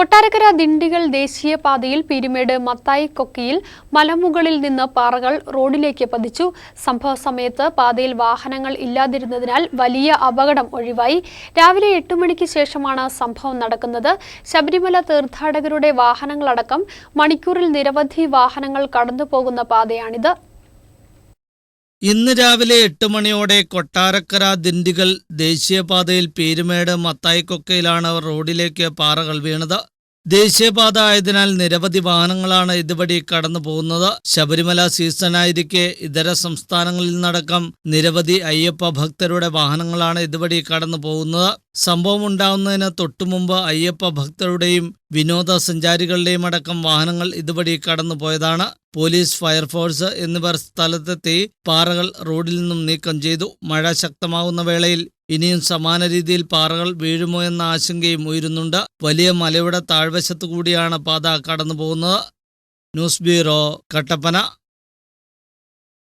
കൊട്ടാരക്കര ദിണ്ടികൾ ദേശീയപാതയിൽ പീരുമേട് മത്തായി കൊക്കിയിൽ മലമുകളിൽ നിന്ന് പാറകൾ റോഡിലേക്ക് പതിച്ചു. സംഭവ സമയത്ത് പാതയിൽ വാഹനങ്ങൾ ഇല്ലാതിരുന്നതിനാൽ വലിയ അപകടം ഒഴിവായി. രാവിലെ എട്ട് മണിക്ക് ശേഷമാണ് സംഭവം നടക്കുന്നത്. ശബരിമല തീർത്ഥാടകരുടെ വാഹനങ്ങളടക്കം മണിക്കൂറിൽ നിരവധി വാഹനങ്ങൾ കടന്നുപോകുന്ന പാതയാണിത്. ഇന്ന് രാവിലെ എട്ട് മണിയോടെ കൊട്ടാരക്കര ദിണ്ടിഗൽ ദേശീയപാതയിൽ പീരുമേട് മത്തായിക്കൊക്കയിലാണ് റോഡിലേക്ക് പാറകൾ വീണത്. ദേശീയപാത ആയതിനാൽ നിരവധി വാഹനങ്ങളാണ് ഇതുവഴി കടന്നു പോകുന്നത്. ശബരിമല സീസണായിരിക്കെ ഇതര സംസ്ഥാനങ്ങളിൽ നിന്നടക്കം നിരവധി അയ്യപ്പ ഭക്തരുടെ വാഹനങ്ങളാണ് ഇതുവഴി കടന്നു പോകുന്നത്. സംഭവം ഉണ്ടാവുന്നതിന് തൊട്ടുമുമ്പ് അയ്യപ്പ ഭക്തരുടെയും വിനോദസഞ്ചാരികളുടെയും അടക്കം വാഹനങ്ങൾ ഇതുവഴി കടന്നുപോയതാണ് പോലീസ് ഫയർഫോഴ്സ് എന്നിവർ സ്ഥലത്തെത്തി പാറകൾ റോഡിൽ നിന്നും നീക്കം ചെയ്തു. മഴ ശക്തമാകുന്ന വേളയിൽ ഇനിയും സമാന രീതിയിൽ പാറകൾ വീഴുമോ എന്ന ആശങ്കയും ഉയരുന്നുണ്ട്. വലിയ മലയുടെ താഴ്വശത്തു കൂടിയാണ് പാത കടന്നു പോകുന്നത് ന്യൂസ് ബ്യൂറോ കട്ടപ്പന.